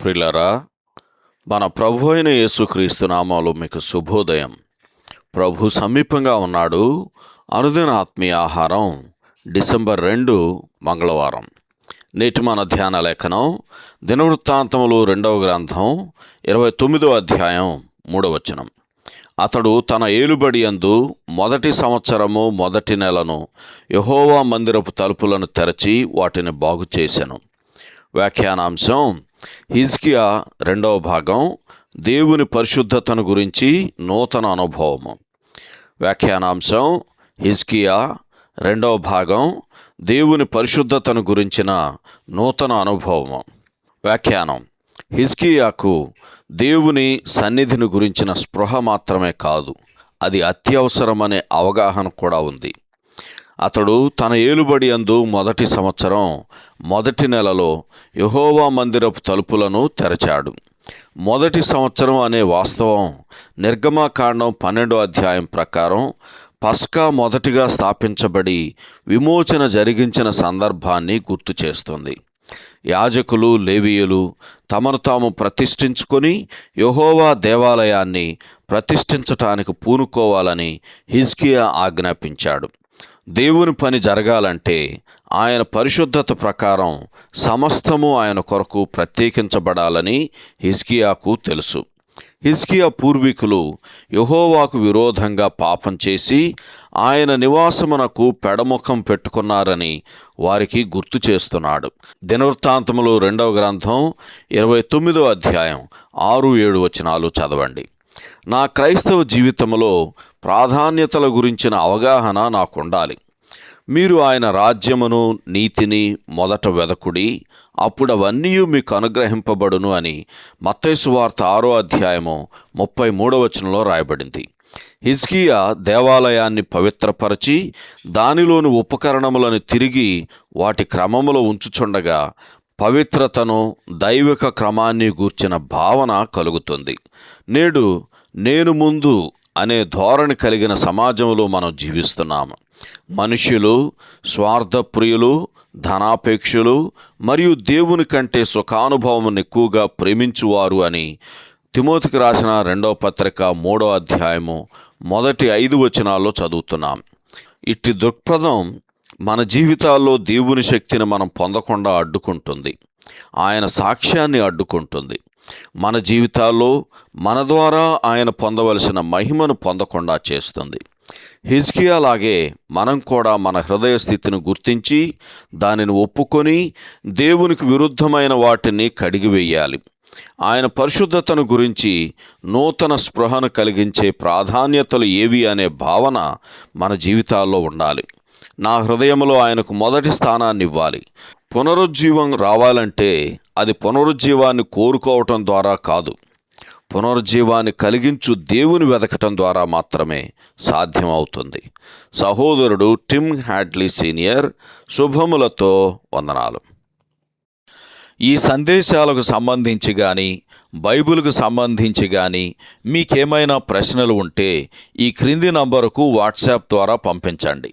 ప్రిలరా మన ప్రభు అయిన యేసుక్రీస్తు నామాలు మీకు శుభోదయం. ప్రభు సమీపంగా ఉన్నాడు. అనుదిన ఆత్మీయ ఆహారం డిసెంబర్ రెండు మంగళవారం. నేటి మన ధ్యాన లేఖనం దినవృత్తాంతములు రెండవ గ్రంథం ఇరవై తొమ్మిదో అధ్యాయం మూడవచనం అతడు తన ఏలుబడి యందు మొదటి సంవత్సరము మొదటి నెలను యహోవా మందిరపు తలుపులను తెరచి వాటిని బాగు చేశాను వ్యాఖ్యానాంశం హిజ్కియా రెండవ భాగం దేవుని పరిశుద్ధతను గురించి నూతన అనుభవము. వ్యాఖ్యానాంశం హిజ్కియా రెండవ భాగం దేవుని పరిశుద్ధతను గురించిన నూతన అనుభవము. వ్యాఖ్యానం హిజ్కియాకు దేవుని సన్నిధిని గురించిన స్పృహ మాత్రమే కాదు అది అత్యవసరమనే అవగాహన కూడా ఉంది. అతడు తన ఏలుబడి అందు మొదటి సంవత్సరం మొదటి నెలలో యహోవా మందిరపు తలుపులను తెరచాడు. మొదటి సంవత్సరం అనే వాస్తవం నిర్గమాకాండం పన్నెండో అధ్యాయం ప్రకారం పస్కా మొదటిగా స్థాపించబడి విమోచన జరిగించిన సందర్భాన్ని గుర్తు చేస్తుంది. యాజకులు లేవీయులు తమను తాము ప్రతిష్ఠించుకొని యహోవా దేవాలయాన్ని ప్రతిష్ఠించటానికి పూనుకోవాలని హిజ్కియా ఆజ్ఞాపించాడు. దేవుని పని జరగాలంటే ఆయన పరిశుద్ధత ప్రకారం సమస్తము ఆయన కొరకు ప్రత్యేకించబడాలని హిస్కియాకు తెలుసు. హిస్కియా పూర్వీకులు యహోవాకు విరోధంగా పాపం చేసి ఆయన నివాసమునకు పెడముఖం పెట్టుకున్నారని వారికి గుర్తు చేస్తున్నాడు. దినవృత్తాంతములు రెండవ గ్రంథం ఇరవై తొమ్మిదో అధ్యాయం ఆరు ఏడు వచనాలు చదవండి. నా క్రైస్తవ జీవితంలో ప్రాధాన్యతల గురించిన అవగాహన నాకుండాలి. మీరు ఆయన రాజ్యమును నీతిని మొదట వెదకుడి అప్పుడు అవన్నీ మీకు అనుగ్రహింపబడును అని మత్తైసు వార్త ఆరో అధ్యాయము ముప్పై మూడవచనంలో రాయబడింది. హిజ్కియా దేవాలయాన్ని పవిత్రపరచి దానిలోని ఉపకరణములను తిరిగి వాటి క్రమములో ఉంచుచుండగా పవిత్రతను దైవిక క్రమాన్ని గూర్చిన భావన కలుగుతుంది. నేడు నేను ముందు అనే ధోరణి కలిగిన సమాజంలో మనం జీవిస్తున్నాము మనుషులు స్వార్థప్రియులు ధనాపేక్షులు మరియు దేవుని కంటే సుఖానుభవం ఎక్కువగా ప్రేమించువారు అని తిమోతికి రాసిన రెండవ పత్రిక మూడో అధ్యాయము మొదటి ఐదు వచనాల్లో చదువుతున్నాం. ఇట్టి దృక్పథం మన జీవితాల్లో దేవుని శక్తిని మనం పొందకుండా అడ్డుకుంటుంది. ఆయన సాక్ష్యాన్ని అడ్డుకుంటుంది. మన జీవితాల్లో మన ద్వారా ఆయన పొందవలసిన మహిమను పొందకుండా చేస్తుంది. హిజ్కియా లాగే మనం కూడా మన హృదయ స్థితిని గుర్తించి దానిని ఒప్పుకొని దేవునికి విరుద్ధమైన వాటిని కడిగివేయాలి. ఆయన పరిశుద్ధతను గురించి నూతన స్పృహను కలిగించే ప్రాధాన్యతలు ఏవి అనే భావన మన జీవితాల్లో ఉండాలి. నా హృదయంలో ఆయనకు మొదటి స్థానాన్ని ఇవ్వాలి పునరుజ్జీవం రావాలంటే అది పునరుజ్జీవాన్ని కోరుకోవటం ద్వారా కాదు. పునరుజ్జీవాన్ని కలిగించు దేవుని వెతకటం ద్వారా మాత్రమే సాధ్యమవుతుంది. సహోదరుడు టిమ్ హ్యాడ్లీ సీనియర్ శుభములతో వందనాలు. ఈ సందేశాలకు సంబంధించి కానీ బైబిల్కు సంబంధించి కానీ మీకేమైనా ప్రశ్నలు ఉంటే ఈ క్రింది నంబరుకు వాట్సాప్ ద్వారా పంపించండి.